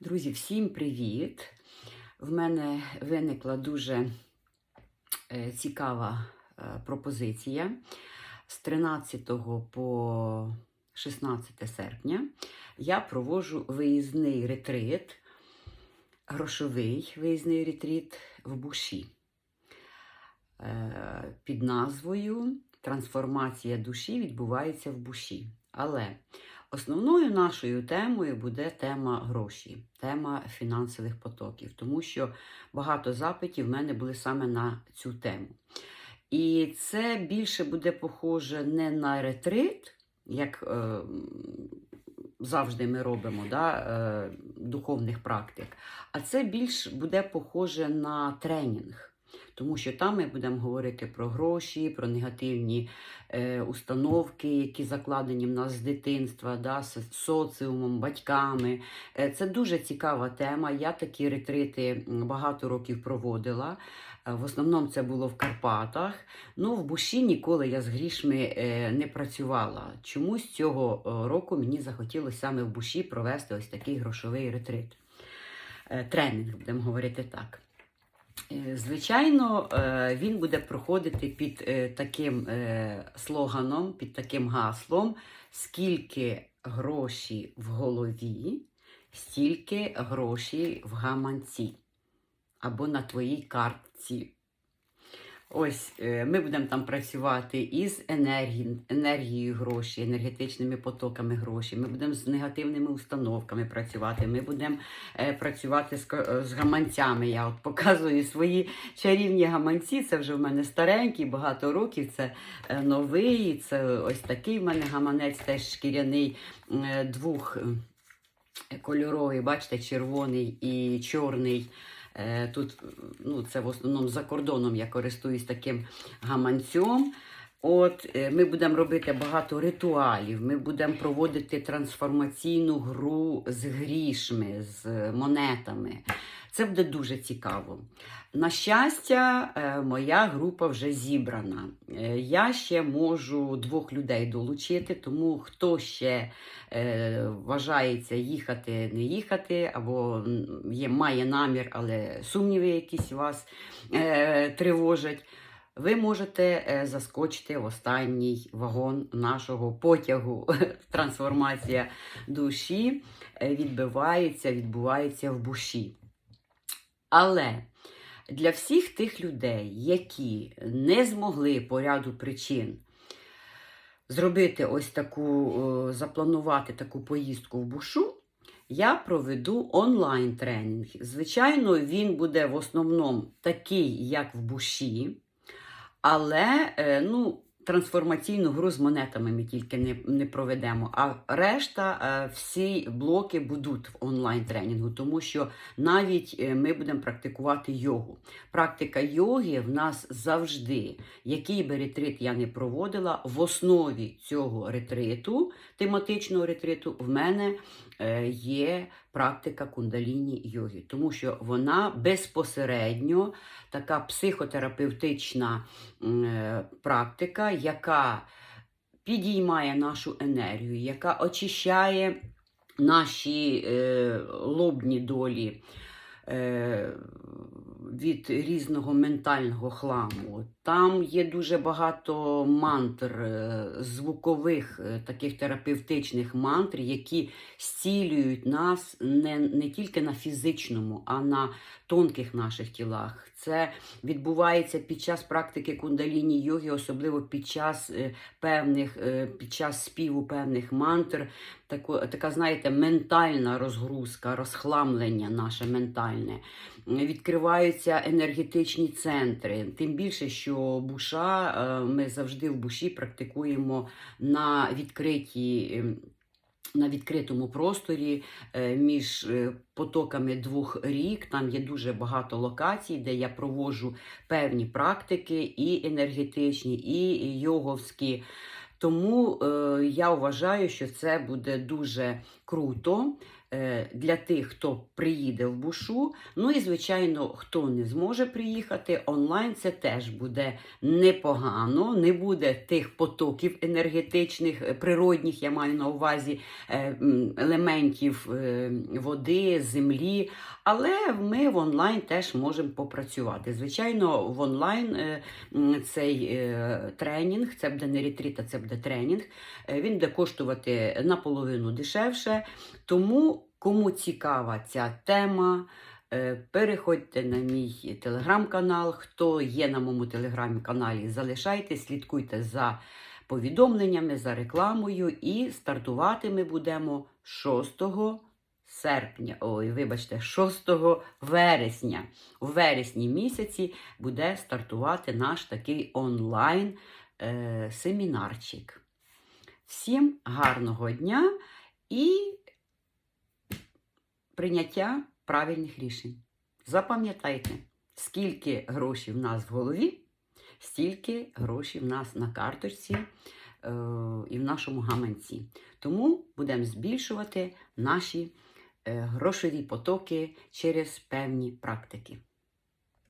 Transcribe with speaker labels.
Speaker 1: Друзі, всім привіт! В мене виникла дуже е, цікава е, пропозиція. З 13 по 16 серпня я проводжу виїзний ретрит, грошовий виїзний ретрит в Буші е, під назвою Трансформація душі відбувається в Буші. Але Основною нашою темою буде тема гроші, тема фінансових потоків, тому що багато запитів в мене були саме на цю тему. І це більше буде похоже не на ретрит, як е, завжди ми робимо да, е, духовних практик, а це більш буде похоже на тренінг. Тому що там ми будемо говорити про гроші, про негативні е, установки, які закладені в нас з дитинства, да, з соціумом, батьками. Е, це дуже цікава тема. Я такі ретрити багато років проводила. Е, В основному це було в Карпатах. Ну, в Буші ніколи я з грішми е, не працювала. Чомусь цього е, року мені захотілося саме в Буші провести ось такий грошовий ретрит. Е, Тренінг, будемо говорити так. Е, Звичайно, е, він буде проходити під е, таким слоганом, під таким гаслом: скільки гроші в голові, стільки грошей в гаманці або на твоїй картці. Ось е, ми будемо там працювати із енергії, енергією гроші, енергетичними потоками гроші. Ми будемо з негативними установками працювати. Ми будемо е, працювати з, е, з гаманцями. Я от показую свої чарівні гаманці. Це вже в мене старенький, багато років. Це новий. Це ось такий в мене гаманець, теж шкіряний двох кольоровий, бачите, червоний і чорний. Е, Тут ну, це в основному за кордоном я користуюсь таким гаманцем. От е, ми будемо робити багато ритуалів. Ми будемо проводити трансформаційну гру з грішми, з монетами. Це буде дуже цікаво. На щастя, е, моя група вже зібрана. Е, Я ще можу двох людей долучити, тому хто ще вважається їхати, не їхати, або є, має намір, але сумніви якісь вас тривожать. Ви можете е, заскочити в останній вагон нашого потягу. Трансформація душі е, відбивається, відбувається в буші. Але для всіх тих людей, які не змогли по ряду причин зробити ось таку, е, запланувати таку поїздку в бушу, я проведу онлайн тренінг. Звичайно, він буде в основному такий, як в буші, але е, ну, трансформаційну гру з монетами ми тільки не, не проведемо. А решта, е, всі блоки будуть в онлайн тренінгу, тому що навіть е, ми будемо практикувати йогу. Практика йоги в нас завжди, який би ретрит я не проводила, в основі цього ретриту, тематичного ретриту, в мене є практика кундаліні йоги, тому що вона безпосередньо така психотерапевтична е, практика, яка підіймає нашу енергію, яка очищає наші е, лобні долі. Від різного ментального хламу. Там є дуже багато мантр, е, звукових е, таких терапевтичних мантр, які зцілюють нас не, не тільки на фізичному, а на тонких наших тілах. Це відбувається під час практики кундаліні йоги, особливо під час е, певних, під час співу певних мантр. Тако, така, знаєте, ментальна розгрузка, розхламлення наше ментальне. Відкриваються енергетичні центри. Тим більше, що буша, е, ми завжди в буші практикуємо на відкритій. ем, На відкритому просторі е, між е, потоками двох рік там є дуже багато локацій, де я проводжу певні практики, і енергетичні, і йоговські. Тому е, я вважаю, що це буде дуже круто. Е, для тих, хто приїде в бушу. Ну і, звичайно, хто не зможе приїхати, онлайн це теж буде непогано, не буде тих потоків енергетичних, е, природних, я маю на увазі е, елементів води, землі. Але ми в онлайн теж можемо попрацювати. Звичайно, в онлайн цей тренінг, це буде не ретріт, а це буде тренінг. Він буде коштувати наполовину дешевше. Тому, кому цікава ця тема, е, переходьте на мій телеграм-канал. Хто є на моєму телеграм-каналі, залишайтесь, слідкуйте за повідомленнями, за рекламою. І стартувати ми будемо 6 серпня, ой, вибачте, 6 вересня. У вересні місяці буде стартувати наш такий онлайн е. Всім гарного дня і прийняття правильних рішень. Запам'ятайте, скільки грошей в нас в голові, стільки грошей в нас на карточці е, і в нашому гаманці. Тому будемо збільшувати наші е, грошові потоки через певні практики.